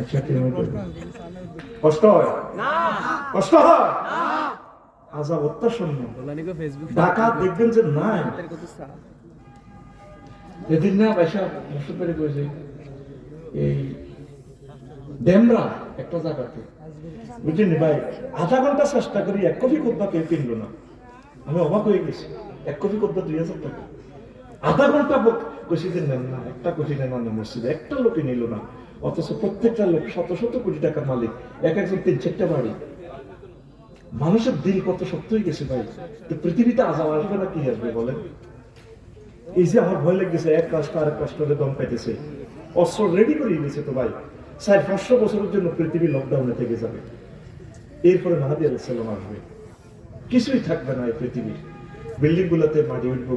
আচ্ছা কিলোমিটার কষ্ট হয়? কষ্ট হয়? আজাব অত্যাসন্ন ঢাকা দেখবেন যে নাই। এদিন না পয়সা মুসুদ করে করেছে এই ডেমরা একটা জায়গাতে। বুঝলেন ভাই? আধা ঘণ্টা চেষ্টা করি এক কপি কোদ্দা কেউ কিনলো না। আমি অবাক হয়ে গেছি। এক কপি কোদ্দা দুই হাজার টাকা। আধা ঘণ্টা কষি নেন না, একটা কোটি নেন না মসজিদে, একটা লোকে নিল না। অথচ প্রত্যেকটা লোক শত শত কোটি টাকার মালিক, এক একজন তিন চারটা বাড়ি। মানুষের দিল কত শক্ত হয়ে গেছে ভাই? তো পৃথিবীতে আজাব আসবে না কি আসবে বলেন? এই যে আমার ভয় লেগেছে এক কাজটা আরেক কাজটা দম পাইতেছে। অস্ত্র রেডি করে দিয়েছে তো ভাই। সাড়ে পাঁচশো বছরের জন্য পৃথিবী লকডাউনে থেকে যাবে। এরপরে মাহাদি আলাইসাল্লাম আসবে। কিছুই থাকবে না এই পৃথিবীর। বিল্ডিং গুলোতে মাটি উঠবো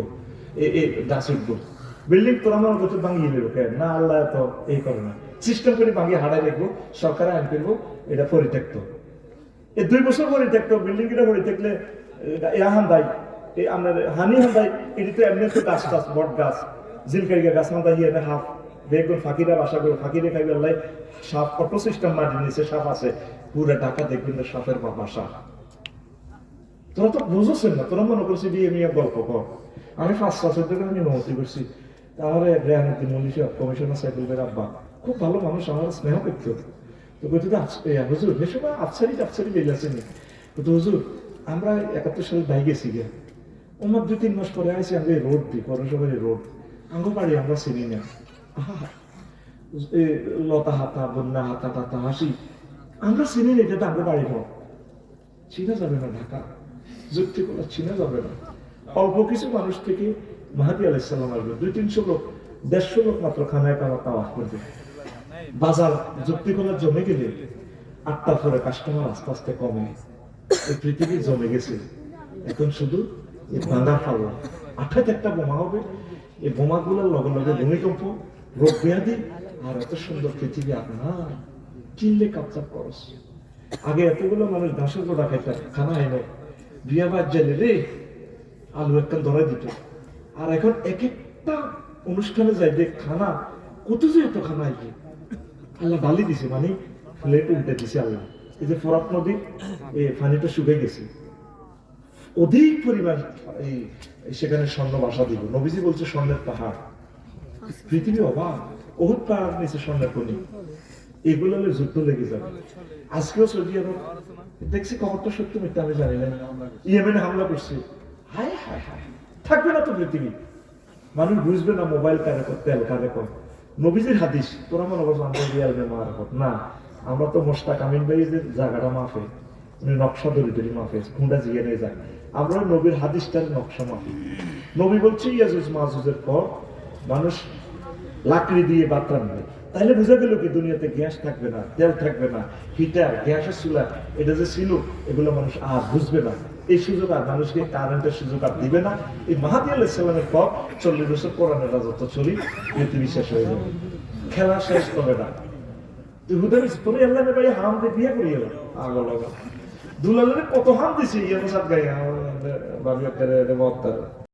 এ বিল্ডিং ভাঙিয়ে কেন না আল্লাহ তো এই করে না। সিস্টেম করে ভাঙিয়ে হারাই সরকার আইন করব, এটা পরিত্যক্ত। এই দুই বছর পরিত্যক্ত বিল্ডিং এটা পরিত্যক্তলে এই হানি হান এটি তো এমনি তো গাছ বট গাছ গাছ দায় এনে হাফ দেখবেন ফাঁকিরা বাসা করে ফাঁকিরে খাইবে আল্লাহ সাপ অটো সিস্টেম মাটির নিচে সাপ আছে, পুরো ঢাকা দেখবেন তো সাপের বাসা তোরা তো বুঝছেন না, তোরা মনে করছিস বিয়ে মিয়া গল্প কর। আমি পাঁচ বছর ধরে মন্ত্রী করছি। তাহলে রেহানুদ্দিন মল্লিক কমিশনার সাইকেল বের আব্বা। খুব ভালো মানুষ আমার স্নেহ করতো তো কইতে তো আফস- এ, হুজুর সে সময় আফসারি টাফসারি বেরিয়েছেনি তো হুজুর আমরা একাত্তর সালে দায় গেছি গে ওমার দুই তিন মাস পরে আইসি আমরা রোড দিই পৌরসভার রোড। আঙ্গ বাড়ি আমরা চিনি না। এ, লতা হাতা বন্যা হাতা টাতা হাসি। আমরা চিনি না এটা তো বাড়ি হোক চিনা যাবে না ঢাকা। যুক্তি করা চিনা যাবে না। অল্প কিছু মানুষ থেকে মাহাদি আলাইসাল্লাম আসবে দুই, তিনশো লোক, দেড়শো লোক মাত্র খানায় কামা তাওয়াফ করবে বাজার যুক্তি করা জমে গেলে আটটার পরে কাস্টমার আস্তে আস্তে কমে। এই পৃথিবী জমে গেছে। এখন শুধু এই ভাঙা ফালা। আঠাতে একটা বোমা হবে। এই বোমাগুলোর লগে লগে ভূমিকম্প, রোগ ব্যাধি, আর এত সুন্দর পৃথিবী আপনার। চিনলে কাপচাপ করস। আগে এতগুলো মানুষ ঘাসের গোড়া খাইতাম খানা এনে বিয়া বাদ রে আলু একটা ধরে দিত। আর এখন এক একটা অনুষ্ঠানে যাই যে খানা, কত যে এত খানা আইছে আল্লাহ ডালি দিছে মানে প্লেট উল্টে দিছে আল্লাহ। এই যে ফরাত নদী, এই পানিটা শুকে গেছে। অধিক পরিমাণ, এই, সেখানে স্বর্ণ বাসা দিব। নবীজি বলছে স্বর্ণের পাহাড়। পৃথিবী অবাক। বহুত পাহাড় নিচে স্বর্ণের খনি। এগুলো হলে যুদ্ধ লেগে যাবে। আজকেও সৌদি আরব দেখছি খবরটা সত্যি মিথ্যা আমি জানি না। ইয়েমেনে হামলা করছে। হায় হায় হায় থাকবে না তো পৃথিবী। মানুষ বুঝবে না মোবাইল কানে কর, তেল কানে কর। নবীজির হাদিস, তোরা মনে করছ আমরা রিয়াল মেমার না, আমরা তো মোস্তাক আমিন ভাই যে জায়গাটা মাফে। উনি নকশা ধরি ধরি মাফে খুঁড়া জিয়ে নিয়ে যায়। আমরা নবীর হাদিসটার নকশা মাফি। নবী বলছে, ইয়াজুজ মাহুজের পর মানুষ লাকড়ি দিয়ে বাত রাখবে তাহলে বোঝা গেল কি, দুনিয়াতে গ্যাস থাকবে না, তেল থাকবে না, হিটার, গ্যাসের চুলা, এটা যে ছিল, এগুলো মানুষ আর বুঝবে না। এই সুযোগ আর মানুষকে কারেন্টের সুযোগ আর দিবে না। এই মাহাদি সাল্লামের পর চল্লিশ বছর কোরআনের রাজত্ব চলি, পৃথিবী শেষ হয়ে যাবে। খেলা শেষ হবে না। হুদার তুমি আল্লাহ ভাই হাম দিয়ে করিয়ে এলো আগো লাগা দুলালের কত হাম দিছি ইয়ে সাত গাই আপনার মত